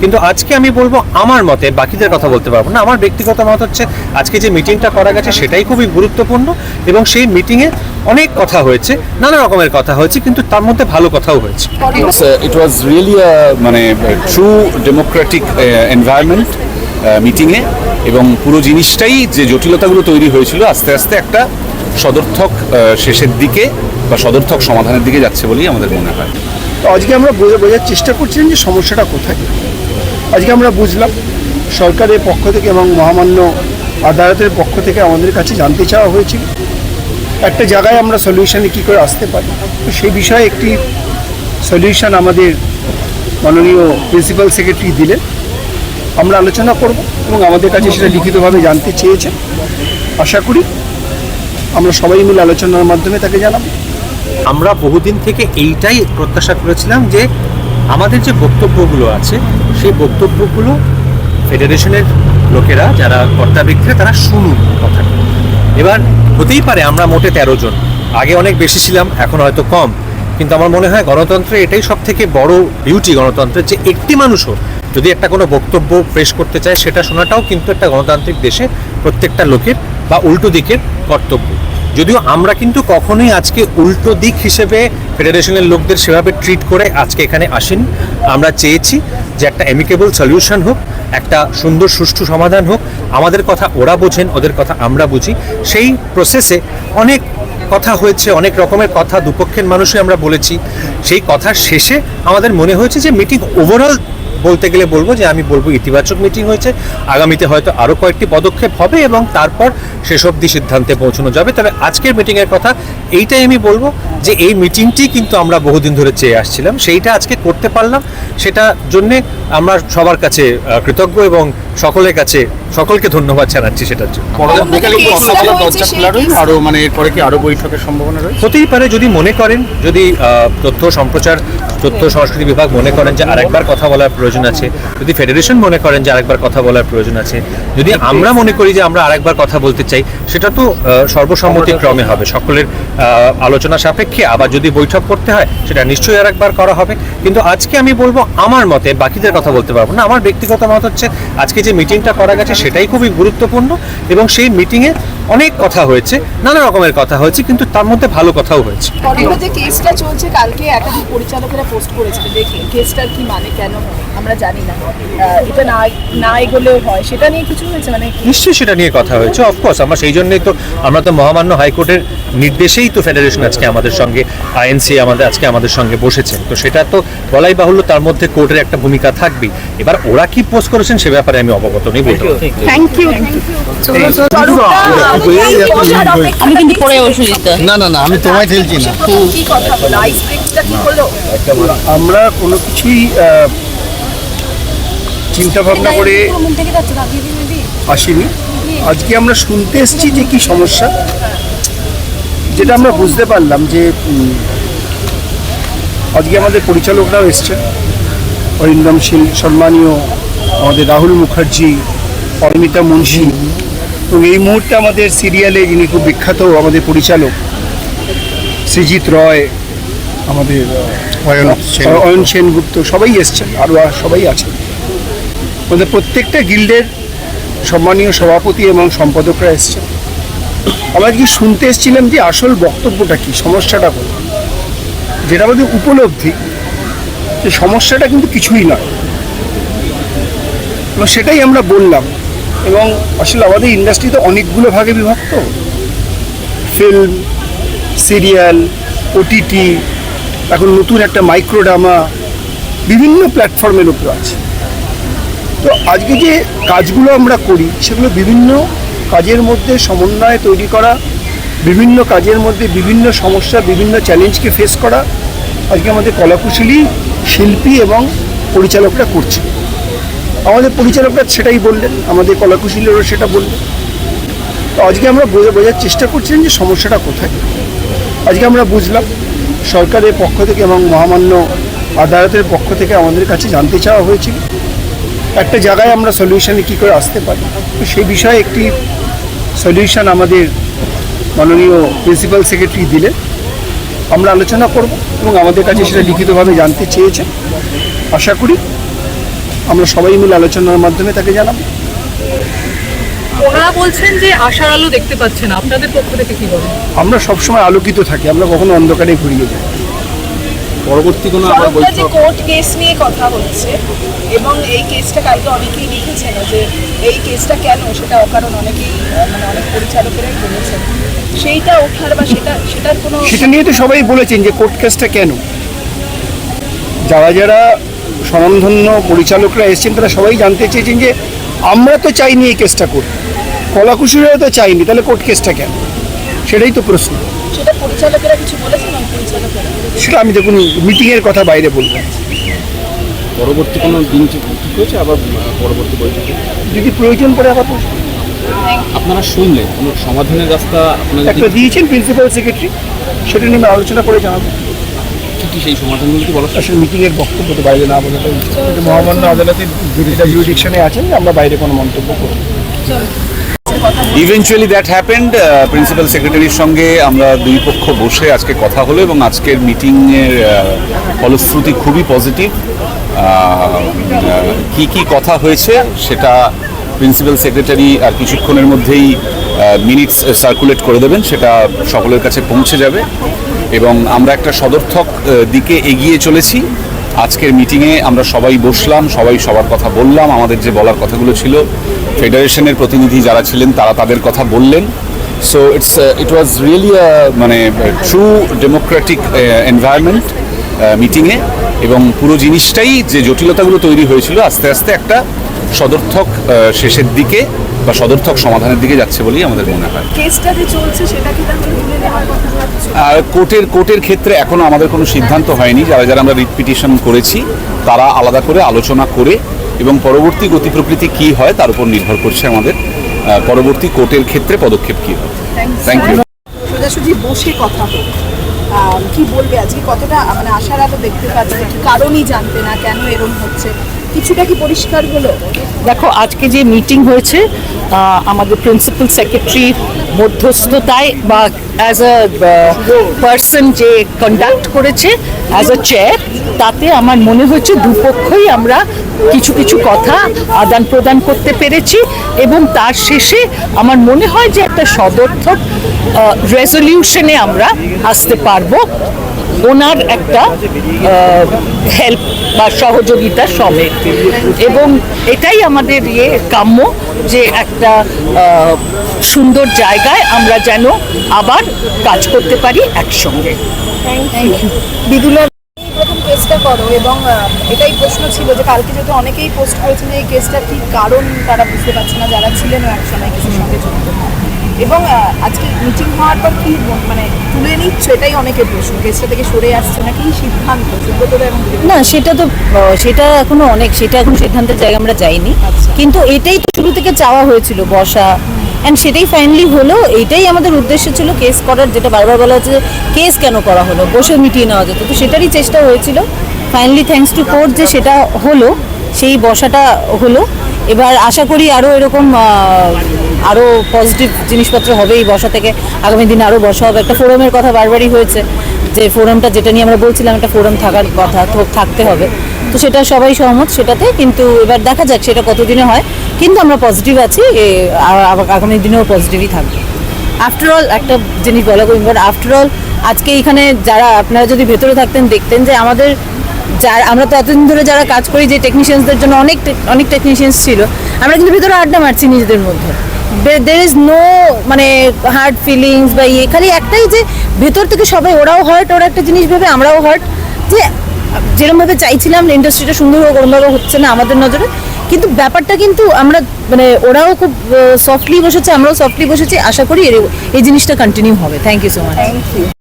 কিন্তু আজকে আমি বলব আমার মতে বাকিদের কথা বলতে পারব না। আমার ব্যক্তিগত মত হচ্ছে আজকে যে মিটিংটা করা গেছে সেটাই খুবই গুরুত্বপূর্ণ এবং সেই মিটিংয়ে অনেক কথা হয়েছে নানা রকমের কথা হয়েছে কিন্তু তার মধ্যে ভালো কথাও হয়েছে। ইট ওয়াজ a মানে ট্রু ডেমোক্রেটিক এনভায়রনমেন্ট মিটিংয়ে এবং পুরো জিনিসটাই যে জটিলতাগুলো তৈরি হয়েছিল আস্তে আস্তে একটা সদর্থক শেষের দিকে বা সদর্থক সমাধানের দিকে যাচ্ছে বলেই আমাদের মনে হয়। তো আজকে আমরা বোঝা- বোঝার চেষ্টা করছিলাম যে সমস্যাটা কোথায়। আজকে আমরা বুঝলাম সরকারের পক্ষ থেকে এবং মহামান্য আদালতের পক্ষ থেকে আমাদের কাছে জানতে চাওয়া হয়েছিল। একটা জায়গায় আমরা সলিউশনে কী করে আসতে পারি? তো সেই বিষয়ে একটি সলিউশন আমাদের মাননীয় প্রিন্সিপাল সেক্রেটারি দিলেন। আমরা আলোচনা করব এবং আমাদের কাছে সেটা লিখিতভাবে জানতে চেয়েছেন। আশা করি আমরা সবাই মিলে আলোচনার মাধ্যমে তাকে জানাব। আমরা বহুদিন থেকে এইটাই প্রত্যাশা করেছিলাম যে আমাদের যে বক্তব্যগুলো আছে, সেই বক্তব্যগুলো ফেডারেশনের লোকেরা, যারা কর্তা ব্যক্তিরা তারা শুনুন কথা এবার হতেই পারে আমরা মোটে তেরো জন। আগে অনেক বেশি ছিলাম, এখন হয়তো কম। কিন্তু আমার মনে হয় গণতন্ত্রে এটাই সব থেকে বড় বিউটি গণতন্ত্রের যে একটি মানুষও যদি একটা কোনো বক্তব্য পেশ করতে চায়, সেটা শোনাটাও কিন্তু একটা গণতান্ত্রিক দেশে প্রত্যেকটা লোকের বা উল্টো দিকের কর্তব্য। যদিও আমরা কিন্তু কখনোই আজকে উল্টো দিক হিসেবে ফেডারেশনের লোকদের সেভাবে ট্রিট করে আজকে এখানে আসেনি। আমরা চেয়েছি যে একটা অ্যামিকেবল সলিউশন হোক, একটা সুন্দর, সুষ্ঠু সমাধান হোক। আমাদের কথা ওরা বোঝেন, ওদের কথা আমরা বুঝি। সেই প্রসেসে অনেক কথা হয়েছে, অনেক রকমের কথা, দুপক্ষের মানুষই আমরা বলেছি। সেই কথার শেষে আমাদের মনে হয়েছে যে মিটিং ওভারঅল বলতে গেলে বলব যে আমি বলব ইতিবাচক মিটিং হয়েছে। আগামীতে হয়তো আরও কয়েকটি পদক্ষেপ হবে এবং তারপর শেষ অবধি সিদ্ধান্তে পৌঁছানো যাবে। তবে আজকের মিটিংয়ের কথা এইটাই আমি বলব যে এই মিটিংটি কিন্তু আমরা বহুদিন ধরে চেয়ে আসছিলাম। সেইটা আজকে করতে পারলাম। সেটা জন্যে আমরা সবার কাছে কৃতজ্ঞ এবং সকলের কাছে সকলকে ধন্যবাদ জানাচ্ছি সেটার জন্য। পরবর্তীকালে কি কথা দরজা খোলা রয়েছে? আরও মানে এরপরে কি আরও বৈঠকের সম্ভাবনা রয়েছে? হতেই পারে যদি মনে করেন যদি আহ, তথ্য সম্প্রচার তথ্য সংস্কৃতি বিভাগ মনে করেন যে আরেকবার কথা বলার প্রয়োজন আছে যদি ফেডারেশন মনে করেন যে আরেকবার কথা বলার প্রয়োজন আছে যদি আমরা মনে করি যে আমরা আরেকবার কথা বলতে চাই সেটা তো আহ, সর্বসম্মতিক্রমে হবে। সকলের আলোচনা সাপেক্ষে আবার যদি বৈঠক করতে হয় সেটা নিশ্চয়ই আরেকবার করা হবে। কিন্তু আজকে আমি বলব আমার মতে বাকিদের কথা বলতে পারব না আমার ব্যক্তিগত মত হচ্ছে আজকে যে মিটিংটা করা গেছে সেটাই খুবই গুরুত্বপূর্ণ এবং সেই মিটিংয়ে অনেক কথা হয়েছে নানা রকমের কথা হয়েছে কিন্তু তার মধ্যে ভালো কথাও হয়েছে। যে কেসটা চলছে কালকে একাধিক পরিচালকেরা পোস্ট করেছিল কেসটার কি মানে কেন হয় আমরা জানি না। এটা না না এগোলেও হয় সেটা নিয়ে কিছু হয়েছে? মানে নিশ্চয়ই সেটা নিয়ে কথা হয়েছে অফকোর্স আমরা সেই জন্যই তো আমরা তো মহামান্য হাইকোর্টের নির্দেশেই তো ফেডারেশন আজকে আমাদের সঙ্গে আইএনসি আমাদের আজকে আমাদের সঙ্গে বসেছেন। তো সেটা তো বলাই বাহুল্য তার মধ্যে কোর্টের একটা ভূমিকা থাকবেই। এবার ওরা কি পোস্ট করেছেন সে ব্যাপারে আমি অবগত নেই বলতে। থ্যাংক ইউ আমি কিন্তু পরে অসুবিধা না। না না আমি তোমায় ঠেলছি না। আমরা কোনো কিছুই চিন্তা ভাবনা করে আসিনি। আজকে আমরা শুনতে এসেছি যে কি সমস্যা। যেটা আমরা বুঝতে পারলাম যে আজকে আমাদের পরিচালকরাও এসছেন। অরিন্দম শীল সম্মানীয় আমাদের রাহুল মুখার্জি অর্মিতা মুন্সি। এবং এই মুহূর্তে আমাদের সিরিয়ালে যিনি খুব বিখ্যাত আমাদের পরিচালক সৃজিত রয় আমাদের অয়ন সেন। অয়ন সেনগুপ্ত সবাই এসছেন আরও আর সবাই আছেন। আমাদের প্রত্যেকটা গিল্ডের সম্মানীয় সভাপতি এবং সম্পাদকরা এসছেন। আমরা কি শুনতে এসেছিলাম যে আসল বক্তব্যটা কি সমস্যাটা কোথায়? যেটা আমাদের উপলব্ধি যে সমস্যাটা কিন্তু কিছুই নয়। সেটাই আমরা বললাম এবং আসলে আমাদের ইন্ডাস্ট্রি তো অনেকগুলো ভাগে বিভক্ত। ফিল্ম সিরিয়াল ওটিটি এখন নতুন একটা মাইক্রোডামা বিভিন্ন প্ল্যাটফর্মের উপর আছে। তো আজকে যে কাজগুলো আমরা করি, সেগুলো বিভিন্ন কাজের মধ্যে সমন্বয় তৈরি করা, বিভিন্ন কাজের মধ্যে বিভিন্ন সমস্যা, বিভিন্ন চ্যালেঞ্জকে ফেস করা, আজকে আমাদের কলাকুশলী শিল্পী এবং পরিচালকরা করছে। আমাদের পরিচালকরা সেটাই বললেন, আমাদের কলাকুশলীরাও সেটা বললেন। তো আজকে আমরা বোঝা- বোঝার চেষ্টা করছিলাম যে সমস্যাটা কোথায়। আজকে আমরা বুঝলাম, সরকারের পক্ষ থেকে এবং মহামান্য আদালতের পক্ষ থেকে আমাদের কাছে জানতে চাওয়া হয়েছিল, একটা জায়গায় আমরা সলিউশনে কী করে আসতে পারি। তো সেই বিষয়ে একটি সলিউশন আমাদের মাননীয় প্রিন্সিপাল সেক্রেটারি দিলেন। আমরা আলোচনা করব এবং আমাদের কাছে সেটা লিখিতভাবে জানতে চেয়েছেন। আশা করি আমরা সবাই মিলে আলোচনার মাধ্যমে তাকে জানাব। ওনারা বলছেন যে আশার আলো দেখতে পাচ্ছেন আপনাদের পক্ষ থেকে কি বলেন? আমরা সবসময় আলোকিত থাকি আমরা কখনো অন্ধকারে ঘুরিয়ে যাই। পরবর্তী কোনো আবার বৈঠক? কোর্ট কেস নিয়ে কথা হচ্ছে এবং এই কেসটা কালকে অনেকেই লিখেছেন যে এই কেসটা কেন? সেটা অকারণ অনেকেই মানে অনেক পরিচালকেরাই বলেছেন। সেইটা ওঠার বা সেটা সেটার কোনো সেটা নিয়ে তো সবাই বলেছেন যে কোর্ট কেসটা কেন? যারা যারা স্বনামধন্য পরিচালকরা এসেছেন তারা সবাই জানতে চেয়েছেন যে আমরা তো চাইনি এই কেসটা করতে কলাকুশলীরা তো চাইনি তাহলে কোর্ট কেসটা কেন? সেটাই তো প্রশ্ন। সেটা আমি দেখুন মিটিংয়ের কথা বাইরে বলব। পরবর্তী কোনো দিন ঠিক হয়েছে? আবার পরবর্তী বৈঠকে? যদি প্রয়োজন পড়ে আবার। আপনারা শুনলেন কোনো সমাধানের রাস্তা আপনাদের একটা দিয়েছেন প্রিন্সিপাল সেক্রেটারি সেটা নিয়ে আমি আলোচনা করে জানাব। কি সেই সমাধানগুলো কি বলা আসলে মিটিংয়ের বক্তব্য তো বাইরে না উচিত। কিন্তু মহামান্য আদালতের জুডিকশনে আছেন যে আমরা বাইরে কোনো মন্তব্য করব। ইভেনচুয়ালি দ্যাট হ্যাপেন্ড প্রিন্সিপাল সেক্রেটারির সঙ্গে আমরা দুই পক্ষ বসে আজকে কথা হলো এবং আজকের মিটিংয়ের ফলশ্রুতি খুবই পজিটিভ কি কি কথা হয়েছে সেটা প্রিন্সিপাল সেক্রেটারি আর কিছুক্ষণের মধ্যেই মিনিটস সার্কুলেট করে দেবেন সেটা সকলের কাছে পৌঁছে যাবে। এবং আমরা একটা সদর্থক দিকে এগিয়ে চলেছি। আজকের মিটিংয়ে আমরা সবাই বসলাম, সবাই সবার কথা বললাম, আমাদের যে বলার কথাগুলো ছিল, ফেডারেশনের প্রতিনিধি যারা ছিলেন, তারা তাদের কথা বললেন। So it's it was really মানে ট্রু ডেমোক্রেটিক এনভায়রনমেন্ট মিটিংয়ে এবং পুরো জিনিসটাই যে জটিলতাগুলো তৈরি হয়েছিল, আস্তে আস্তে একটা সদর্থক শেষের দিকে বা সদর্থক সমাধানের দিকে যাচ্ছে বলেই আমাদের মনে হয়। কেসটা যে চলছে সেটা কি? আর কোর্টের কোর্টের ক্ষেত্রে এখনও আমাদের কোনো সিদ্ধান্ত হয়নি। যারা যারা আমরা রিট পিটিশন করেছি তারা আলাদা করে আলোচনা করে এবং পরবর্তী গতি প্রকৃতি কী হয় তার উপর নির্ভর করছে আমাদের। পরবর্তী কোর্টের ক্ষেত্রে পদক্ষেপ কী হয় থ্যাংক ইউ সোজাসুজি বসে কথা হোক কি বলবে আজকে? কতটা মানে আশার আলো দেখতে পাচ্ছে কারণই জানতে না কেন এরকম হচ্ছে? কিছুটা কি পরিষ্কার হলো? দেখো, আজকে যে মিটিং হয়েছে আমাদের প্রিন্সিপাল সেক্রেটারি মধ্যস্থতায় বা অ্যাজ আ পার্সন যে কন্ডাক্ট করেছে অ্যাজ আ চেয়ার তাতে আমার মনে হচ্ছে দুপক্ষই আমরা কিছু কিছু কথা আদান প্রদান করতে পেরেছি এবং তার শেষে আমার মনে হয় যে একটা সদর্থক রেজলিউশনে আমরা আসতে পারব। ওনার একটা হেল্প বা সহযোগিতা সমেত। এবং এটাই আমাদের ইয়ে কাম্য যে একটা সুন্দর জায়গায় আমরা যেন আবার কাজ করতে পারি একসঙ্গে। প্রথম কেসটা করো এবং এটাই প্রশ্ন ছিল যে কালকে যেহেতু অনেকেই পোস্ট করেছেন যে এই কেসটার কি কারণ তারা বুঝতে পারছে না, যারা ছিলেন এক সময় কিছুর সঙ্গে জড়িত এবং আজকে মিটিং হওয়ার পর কি মানে তুলে নিচ্ছ? এটাই অনেকের প্রশ্ন। কেসটা থেকে সরে আসছে নাকি সিদ্ধান্ত? না সেটা তো সেটা এখনও অনেক সেটা এখন সিদ্ধান্তের জায়গায় আমরা যাইনি। আচ্ছা। কিন্তু এটাই তো শুরু থেকে চাওয়া হয়েছিল বসা। অ্যান্ড সেটাই ফাইনালি হলো এইটাই আমাদের উদ্দেশ্য ছিল কেস করার যেটা বারবার বলা হচ্ছে কেস কেন করা হলো? বসে মিটিয়ে নেওয়া যেত। তো সেটারই চেষ্টা হয়েছিল। ফাইনালি থ্যাঙ্কস টু কোর্ট যে সেটা হলো সেই বসাটা হলো। এবার আশা করি আরও এরকম আরও পজিটিভ জিনিসপত্র হবে এই বসা থেকে। আগামী দিনে আরও বসা হবে। একটা ফোরামের কথা বারবারই হয়েছে যে ফোরামটা যেটা নিয়ে আমরা বলছিলাম, একটা ফোরাম থাকার কথা থাকতে হবে। তো সেটা সবাই সহমত সেটাতে, কিন্তু এবার দেখা যাক সেটা কতদিনে হয়। কিন্তু আমরা পজিটিভ আছি আগামী দিনেও পজিটিভই থাকবে। আফটার অল একটা জিনিস বলা করি আফটার অল আজকে এখানে যারা, আপনারা যদি ভেতরে থাকতেন, দেখতেন যে আমাদের যার, আমরা তো এতদিন ধরে যারা কাজ করি যে টেকনিশিয়ানসদের জন্য অনেক অনেক টেকনিশিয়ানস ছিল, আমরা কিন্তু ভেতরে আড্ডা মারছি নিজেদের মধ্যে। দের ইজ নো মানে হার্ড ফিলিংস বা ইয়ে। খালি একটাই যে, ভেতর থেকে সবাই ওরাও হার্ট ওরা একটা জিনিস ভেবে আমরাও হার্ট যে যেরকমভাবে চাইছিলাম ইন্ডাস্ট্রিটা সুন্দর হোক ওরমভাবে হচ্ছে না আমাদের নজরে। কিন্তু ব্যাপারটা কিন্তু আমরা মানে ওরাও খুব সফটলি বসেছে, আমরাও সফটলি বসেছি। আশা করি এই জিনিসটা কন্টিনিউ হবে। Thank you so much thank you